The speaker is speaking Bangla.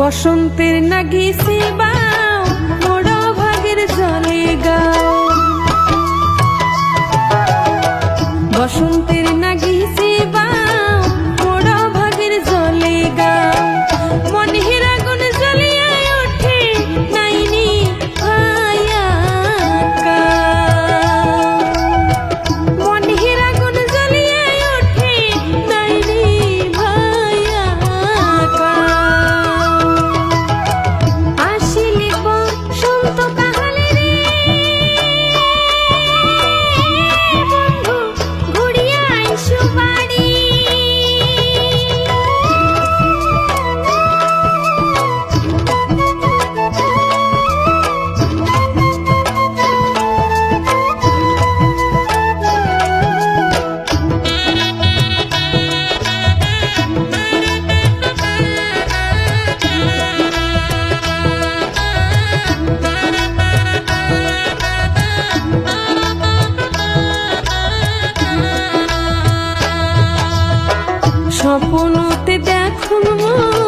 বসন্তের নাগি সিবাও মোড় ভাগের জলে গাও। বসন্ত স্বপ্নতে দেখো মা